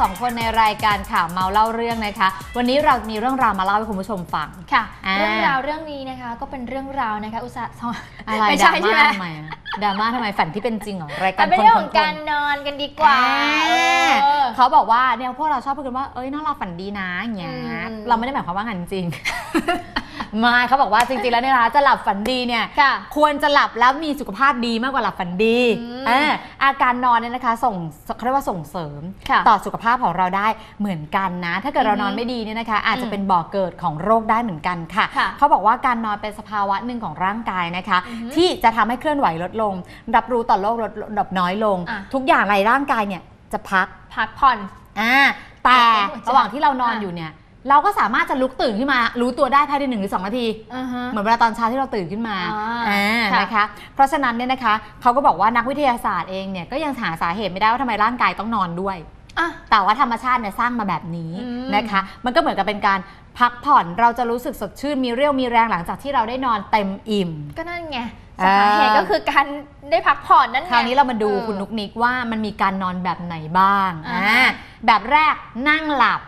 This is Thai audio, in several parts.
สองคนในรายการข่าวเมาเล่าเรื่องนะคะ วันนี้เรามีเรื่องราวมาเล่าให้คุณผู้ชมฟัง ค่ะ อ่า เรื่องราวเรื่องนี้นะคะก็เป็นเรื่องราวนะคะอุตส่าห์อะไรไม่ดใช่ราใช่ไหมม่าทำไมอะดราม่าทำไมฝันที่เป็นจริงเหรอรายกามัรนเป็นคนเรื่องคขนองคการนนอนกันดีกว่าอ่าเออ เขาบอกว่าเนี่ยพวกเราชอบพูดกันว่าเอ้ยนอนหลับฝันดีนะอย่างเงี้ยอืม เราไม่ได้หมายความว่างั้นจริง ไม่เขาบอกว่าจริงๆแล้วเนี่ยนะคะจะหลับฝันดีเนี่ยค่ะควรจะหลับแล้วมีสุขภาพดีมากกว่าหลับฝันดีอืมเอออาการนอนเนี่ยนะคะส่งเขาเรียกว่าส่งเสริม ค่ะต่อสุขภาพของเราได้เหมือนกันนะ ถ้าเกิดเราอือฮึนอนไม่ดีเนี่ยนะคะ อาจจะอืมเป็นบ่อกเกิดของโรคได้เหมือนกันค่ะ ค่ะเขาบอกว่าการนอนเป็นสภาวะหนึ่งของร่างกายนะคะ อือฮึที่จะทำให้เคลื่อนไหวลดลง รับรู้ต่อโลกลดลดน้อยลง อะ ทุกอย่างในร่างกายเนี่ยจะพัก พักผ่อน อ่าแต่หัวใจระหว่างที่เรานอนอะอยู่เนี่ย เราก็สามารถจะลุกตื่นขึ้นมารู้ตัวได้ภายในหนึ่งหรือสองนาทีอือฮะ เหมือนเวลาตอนเช้าที่เราตื่นขึ้นมาอ่าอ่าค่ะนะคะ เพราะฉะนั้นเนี่ยนะคะเขาก็บอกว่านักวิทยาศาสตร์เองเนี่ยก็ยังหาสาเหตุไม่ได้ว่าทำไมร่างกายต้องนอนด้วย อะ แต่ว่าธรรมชาติเนี่ยสร้างมาแบบนี้อืม นะคะ มันก็เหมือนกับเป็นการพักผ่อนเราจะรู้สึกสดชื่นมีเรี่ยวมีแรงหลังจากที่เราได้นอนเต็มอิ่ม ก็นั่นไงอ่าสาเหตุก็คือการได้พักผ่อนนั่นไง คราวนี้เรามาดูออคุณนุกนิกว่ามันมีการนอนแบบไหนบ้างอ่า อ่าแบบแรกนั่งหลับ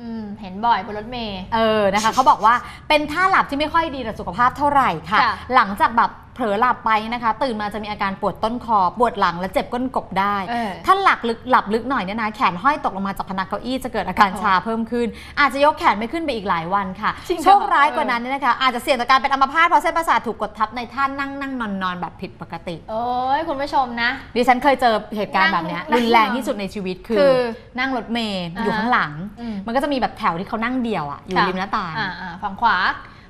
อืมเห็นบ่อยบนรถเมย์ เออนะคะเขาบอกว่าเป็นท่าหลับที่ไม่ค่อยดีต่อสุขภาพเท่าไหร่ค่ะ ค่ะ หลังจากแบบ เผลอหลับไปนะคะ ตื่นมาจะมีอาการปวดต้นคอ ปวดหลังและเจ็บก้นกบได้เออถ้าหลับลึกหลับลึกหน่อยเนี่ยนะแขนห้อยตกลงมาจากพนักเก้าอี้จะเกิดอาการโอ้ชาเพิ่มขึ้น อาจจะยกแขนไม่ขึ้นไปอีกหลายวันค่ะจริงเหรอโชคร้ายกว่านั้นเนี่ยนะคะอาจจะเสี่ยงต่อการเป็นอัมพาตเพราะเส้นประสาทถูกกดทับในท่านั่งนั่งนอนนอนแบบผิดปกติโอ้ยคุณผู้ชมนะ ดิฉันเคยเจอเหตุการณ์แบบเนี้ยนั่งรุนแรงที่สุดในชีวิตคืคืออนั่งรถเมย์อยู่อ่าข้างหลังอืมมันก็จะมีแบบแถวที่เขานั่งเดี่ยวอะอยู่ค่ะริมหน้าต่างอ่าอ่าฝั่งขวา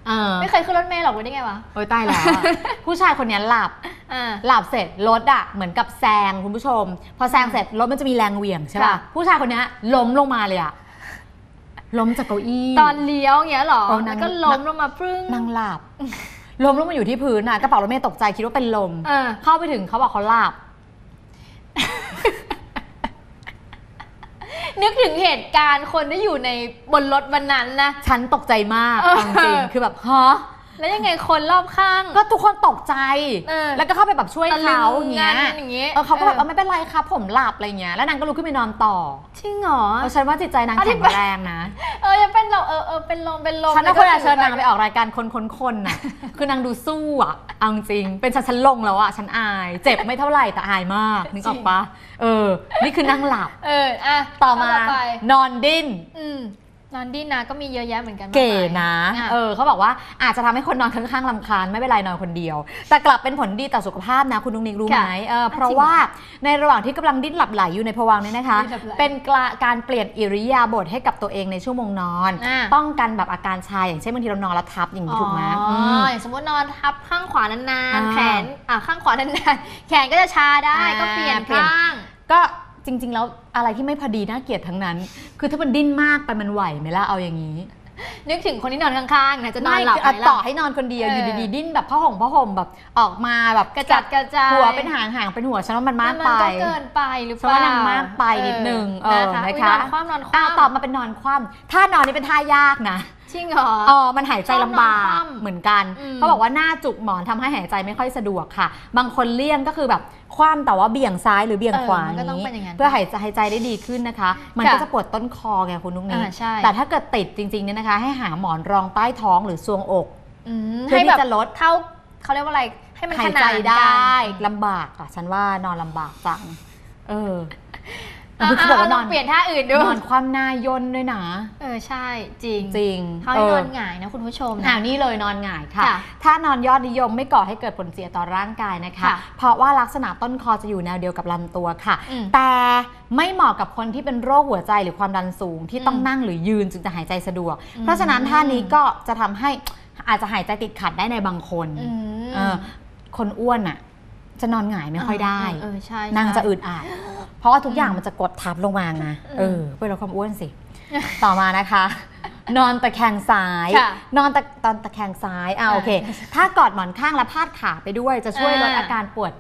เออไม่เคยขึ้นรถเมล์หรอกรู้ได้ไงวะ โอ้ยตายแล้วอะ ผู้ชายคนเนี้ยหลับ อ่า หลับเสร็จรถอะเหมือนกับแซงคุณผู้ชม พอแซงเสร็จรถมันจะมีแรงเหวี่ยงใช่ป่ะค่ะ ผู้ชายคนเนี้ยล้มลงมาเลยอะล้มจากเก้าอี้ ตอนเลี้ยวอย่างเงี้ยเหรอ เออนั่แล้วงก็ล้มลงมาปรึ้งนั่งหลับล้มลงมาอยู่ที่พื้นอะกระเป๋ารถเมย์ตกใจคิดว่าเป็นลม เออ เข้าไปถึงเขาบอกเขาหลับ นึกถึงเหตุการณ์คนที่อยู่ในบนรถวันนั้นนะ ฉันตกใจมากเออ เอาจริงๆคือแบบฮะ แล้วยังไงคนรอบข้าง ก็ทุกคนตกใจ เออแล้วก็เข้าไปแบบช่วยเขาอย่างเงี้ยตะลึงงันอย่างเงี้ยเออเขาก็แบบเออ เออไม่เป็นไรครับผมหลับอะไรเงี้ยแล้วนางก็ลุกขึ้นไปนอนต่อจริงเหรอเพราะฉันว่าจิตใจนางอธิแข็งบายแรงนะ เออยังเป็นเราเออเออเป็นลมเป็นลมฉันน่าแล้วควรจะถืเชิญนางไปไปออกรายการคนคนคนน่ะ คือนางดูสู้อะเอาจริง เป็นฉันฉันลงแล้วอะ ฉันอาย เจ็บไม่เท่าไหร่แต่อายมาก นึกออกปะเออ นี่คือนั่งหลับ เอออะต่อมา ข้ไปนอนดิ้น อืม นอนดิ้นนะก็มีเยอะแยะเหมือนกันมากเก๋มายนะ อะเออเขาบอกว่าอาจจะทำให้คนนอนข้างๆลำคาญไม่เป็นไรนอนคนเดียว แต่กลับเป็นผลดีต่อสุขภาพนะคุณนุ้งนิกรู้ไหมเออเพราะว่าในระหว่างที่กำลังดิ้นหลับไหลอยู่ในภวังค์เนี่ยนะคะ ดิ้นหลับไหลเป็นการเปลี่ยนอิริยาบถให้กับตัวเองในชั่วโมงนอน อ่า ป้องกันแบบอาการชาอย่างเช่นบางทีเรานอนแล้วทับอย่างนี้ถูกไหมอ๋อม อย่างสมมตินอนทับข้างขวานานอ่าๆ แขน อะข้างขวานานๆ แขนก็จะชาได้ อ่า ก็เปลี่ยนเปลี่ยนข้าง ก็ จริง ๆ แล้วอะไรที่ไม่พอดีน่าเกลียดทั้งนั้น คือถ้ามันดิ้นมากไปมันไหวไหมล่ะเอาอย่างนี้นึกถึงคนที่นอนข้างๆนะจะนอนหลับไม่ไหคือมต่อล่ะให้นอนคนเดียวเออออยู่ดีๆดิ้นแบบผ้าห่มผ้าห่มแบบออกมาแบบกระจัดกระจายหัวเป็นหางหางเป็นหัวฉันว่ามันมากมันไปก็เกินไปหรือเปฉันล่าว่านางมากไปนิดนึงเออนะคะนะอุ๊ยคะนอนคว่ำนอนคอ้าวว่ำตอบมาเป็นนอนคว่ำท่านอนนี่เป็นท่ายากนะ จริงเหรอเออมันหายใจลำบากชอบนอนคว่ำเหมือนกันอืมเขาบอกว่าหน้าจุกหมอนทำให้หายใจไม่ค่อยสะดวกค่ะ บางคนเลี่ยงก็คือแบบคว่ำแต่ว่าเบี่ยงซ้ายหรือเบี่ยงขวาเออมันก็ต้องนี้เป็นอย่างนั้นเพื่อหายใจหายใจได้ดีขึ้นนะคะ มันค่ะก็จะปวดต้นคอไงคุณนุ๊กนี้อ่าใช่แต่ถ้าเกิดติดจริงๆเนี่ยนะคะ ให้หาหมอนรองใต้ท้องหรือซวงอกอืมเพื่อให้ที่แบบจะลดเท่าเขาเรียกว่าอะไรให้มันหาขยนาใจดได้กันลำบากอะฉันว่านอนลำบากจังเออ อะคือเขาบอกว่านอนลงเปลี่ยนท่าอื่นดูนอนคว่ำหน้าย่นด้วยนะ เออใช่จริงจริงเขาให้เนอนหงายนะคุณผู้ชมอ่านะนี่เลยนอนหงายค่ะ ค่ะถ้านอนยอดนิยมไม่ก่อให้เกิดผลเสียต่อร่างกายนะคะ ค่ะเพราะว่าลักษณะต้นคอจะอยู่แนวเดียวกับลำตัวค่ะ อืมแต่ไม่เหมาะกับคนที่เป็นโรคหัวใจหรือความดันสูงที่ต้องอืมนั่งหรือยืนจึงจะหายใจสะดวก อืม เพราะฉะนั้นท่านี้ก็จะทำให้อาจจะหายใจติดขัดได้ในบางคนอืม เออคนอ้วนอะ จะนอนหงายไม่ค่อยได้เออใช่นางใช่จะอึดอัดเพราะว่าทุกอย่างมันจะกดทับลงมาไงอืมเออเพื่อลดความอ้วนสิ ต่อมานะคะ นอนตะแคงซ้ายค่ะนอนตะตอนตะแคงซ้ายอ่าอ่าโอเค ถ้ากอดหมอนข้างและพาดขาไปด้วยจะช่วยอ่าลดอาการปวด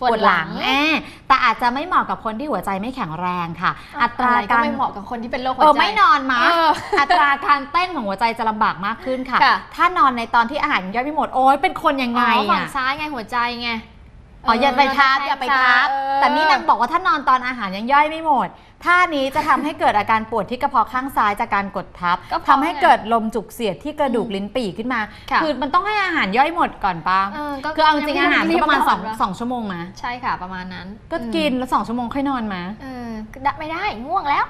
ปวดหลังแอบแต่อาจจะไม่เหมาะกับคนที่หัวใจไม่แข็งแรงค่ะ อัตราอะไรก็การไม่เหมาะกับคนที่เป็นโรคหัวเอใจอไม่นอนมาเอออัตราการเต้นของหัวใจจะลำบากมากขึ้นค่ะค่ะ ถ้านอนในตอนที่อาหารย่อยไม่หมดโอ้ยเป็นคนยังไงอ๋อฝั่งอะซ้ายไงหัวใจไง อ๋ออย่าไปทับเอออย่าไปทับเออแต่นี่นางบอกว่าถ้านอนตอนอาหารยังย่อยไม่หมดท่านี้จะทำให้เกิดอาการปวดที่กระเพาะข้างซ้ายจากการกดทับก็เพราะทำให้เกิดลมจุกเสียดที่กระดูกลิ้นปี่ขึ้นมาค่ะคือมันต้องให้อาหารย่อยหมดก่อนปะเออก็คือเอาจริงๆอาหารก็ประมาณรีบสองนนสองชั่วโมงมาใช่ค่ะประมาณนั้น ก็กินแล้วสองชั่วโมงค่อยนอนมาเออก็ได้ไม่ได้ง่วงแล้ว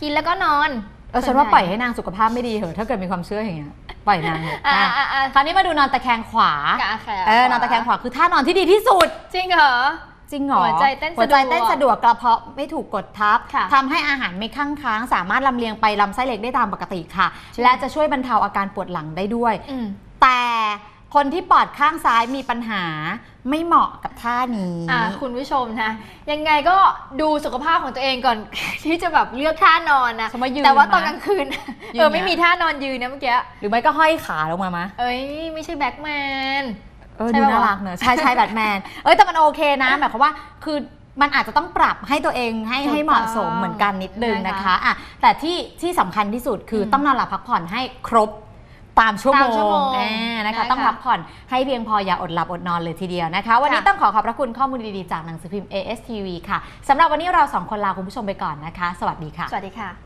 กินแล้วก็นอนเออฉันว่าปล่อยให้นางสุขภาพไม่ดีเหอะถ้าเกิดมีความเชื่ออย่างเงี้ย ปล่อยนางเถอะอ่าอะอ่าอ่าคราวนี้มาดูนอนตะแคงขวา กะแขเออนอนตะแคงขวาคือท่านอนที่ดีที่สุด จริงเหรอ จริงเหรอหัวใจเต้นสะดวกหัวใจเต้นสะดวกกระเพาะไม่ถูกกดทับค่ะทำให้อาหารไม่ข้างค้างสามารถลำเลียงไปลำไส้เล็กได้ตามปกติค่ะ และจะช่วยบรรเทาอาการปวดหลังได้ด้วย อืมแต่ คนที่ปอดข้างซ้ายมีปัญหาไม่เหมาะกับท่านี้อ่าคุณผู้ชมนะ ยังไงก็ดูสุขภาพของตัวเองก่อน ที่จะแบบเลือกท่านอนนะสมมติยืนแต่ว่าตอนนะกลางคืนยืนเออนะไม่มีท่านอนยืนนะเมื่อกี้หรือไม่ก็ห้อยขาลงมามาเอ้ยไม่ใช่แบ็กแมนเออใช่ดูปะน่าวะรักเนอะใช่ใช่แบทแมนเอ้ยแต่มันโอเคนะหมายความว่าคือมันอาจจะต้องปรับให้ตัวเองให้ถูกให้เหมาะสมต้องเหมือนกันนิดนึงนะคะนะคะอะแต่ที่ที่สำคัญที่สุดคืออมต้องนอนหลับพักผ่อนให้ครบ ตามชั่วโมตามชั่วโมงงอ่านะคะนะคะต้องพักผ่อนให้เพียงพออย่าอดหลับอดนอนเลยทีเดียวนะคะ วันนี้ค่ะ ต้องขอขอบพระคุณข้อมูลดีๆ จากหนังสือพิมพ์ ASTV ค่ะสำหรับวันนี้เราสองคนลาคุณผู้ชมไปก่อนนะคะ สวัสดีค่ะ สวัสดีค่ะ